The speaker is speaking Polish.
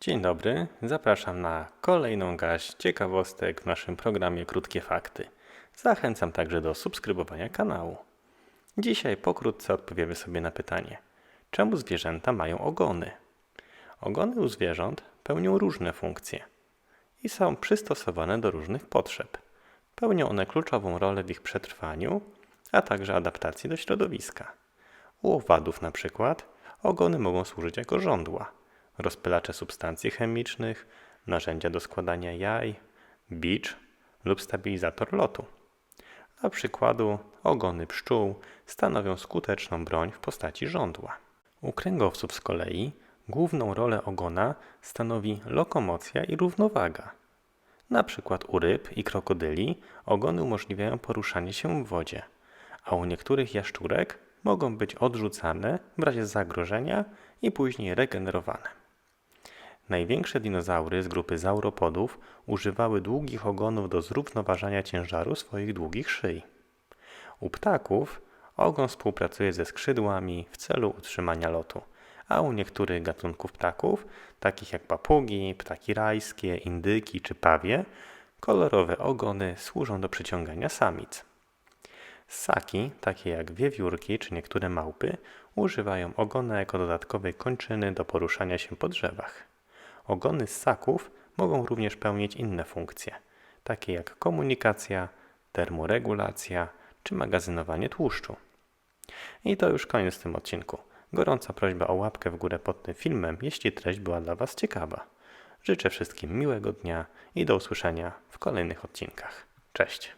Dzień dobry, zapraszam na kolejną gaść ciekawostek w naszym programie Krótkie Fakty. Zachęcam także do subskrybowania kanału. Dzisiaj pokrótce odpowiemy sobie na pytanie, czemu zwierzęta mają ogony? Ogony u zwierząt pełnią różne funkcje i są przystosowane do różnych potrzeb. Pełnią one kluczową rolę w ich przetrwaniu, a także adaptacji do środowiska. U owadów na przykład ogony mogą służyć jako żądła, rozpylacze substancji chemicznych, narzędzia do składania jaj, bicz lub stabilizator lotu. Dla przykładu ogony pszczół stanowią skuteczną broń w postaci żądła. U kręgowców z kolei główną rolę ogona stanowi lokomocja i równowaga. Na przykład u ryb i krokodyli ogony umożliwiają poruszanie się w wodzie, a u niektórych jaszczurek mogą być odrzucane w razie zagrożenia i później regenerowane. Największe dinozaury z grupy sauropodów używały długich ogonów do zrównoważania ciężaru swoich długich szyi. U ptaków ogon współpracuje ze skrzydłami w celu utrzymania lotu, a u niektórych gatunków ptaków, takich jak papugi, ptaki rajskie, indyki czy pawie, kolorowe ogony służą do przyciągania samic. Ssaki, takie jak wiewiórki czy niektóre małpy, używają ogona jako dodatkowej kończyny do poruszania się po drzewach. Ogony ssaków mogą również pełnić inne funkcje, takie jak komunikacja, termoregulacja czy magazynowanie tłuszczu. I to już koniec w tym odcinku. Gorąca prośba o łapkę w górę pod tym filmem, jeśli treść była dla Was ciekawa. Życzę wszystkim miłego dnia i do usłyszenia w kolejnych odcinkach. Cześć!